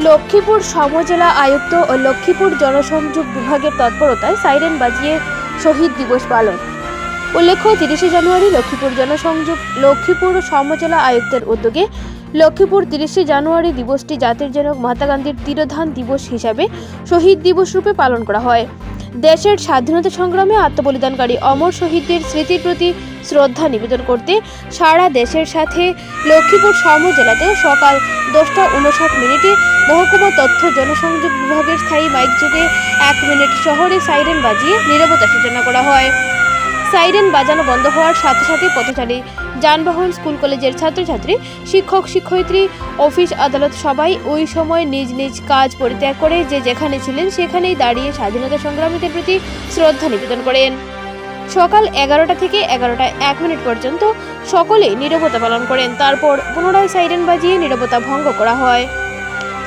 লক্ষ্মীপুর সমজেলা আয়ুক্ত ও লক্ষ্মীপুর জনসংযোগ বিভাগের তৎপরতায় সাইরেন বাজিয়ে শহীদ দিবস পালন। উল্লেখ্য, তিরিশে জানুয়ারি লক্ষ্মীপুর জনসংযোগ, লক্ষ্মীপুর সমজেলা আয়ুক্তের উদ্যোগে লক্ষ্মীপুর তিরিশে জানুয়ারি দিবসটি জাতির জনক মহাত্মা গান্ধীর তিরোধান দিবস হিসাবে শহীদ দিবস রূপে পালন করা হয়। দেশের স্বাধীনতা সংগ্রামে আত্মবলিদানকারী অমর শহীদদের স্মৃতির প্রতি শ্রদ্ধা নিবেদন করতে সারা দেশের সাথে লক্ষ্মীপুর সমজেলাতেও সকাল দশটা উনষাট মিনিটে মহকুমা তথ্য জনসংযোগ বিভাগের স্থায়ী মাইক যুগে এক মিনিট শহরে সাইরেন বাজিয়ে নিরবতা সূচনা করা হয়। সাইরেন বাজানো বন্ধ হওয়ার সাথে সাথে পথচারী যানবাহন, স্কুল কলেজের ছাত্রছাত্রী, শিক্ষক, শিক্ষয়িত্রী, অফিস, আদালত সবাই ওই সময় নিজ নিজ কাজ পরিত্যাগ করে যে যেখানে ছিলেন সেখানেই দাঁড়িয়ে স্বাধীনতা সংগ্রামীদের প্রতি শ্রদ্ধা নিবেদন করেন। সকাল এগারোটা থেকে এগারোটা এক মিনিট পর্যন্ত সকলেই নীরবতা পালন করেন। তারপর পুনরায় সাইরেন বাজিয়ে নীরবতা ভঙ্গ করা হয়।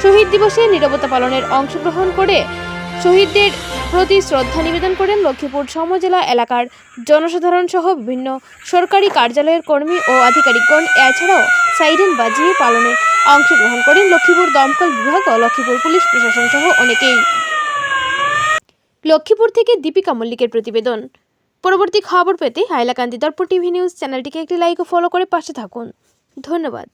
শহীদ দিবসে নীরবতা পালনের অংশগ্রহণ করে শহীদদের প্রতি শ্রদ্ধা নিবেদন করেন লক্ষ্মীপুর সমজেলা এলাকার জনসাধারণ সহ বিভিন্ন সরকারি কার্যালয়ের কর্মী ও আধিকারিকগণ। এছাড়াও সাইরেন বাজিয়ে পালনে অংশগ্রহণ করেন লক্ষ্মীপুর দমকল বিভাগ ও লক্ষ্মীপুর পুলিশ প্রশাসন সহ অনেকেই। লক্ষ্মীপুর থেকে দীপিকা মল্লিকের প্রতিবেদন। পরবর্তী খবর পেতে হাইলাকান্দি দর্পণ টিভি নিউজ চ্যানেলটিকে একটি লাইক ও ফলো করে পাশে থাকুন। ধন্যবাদ।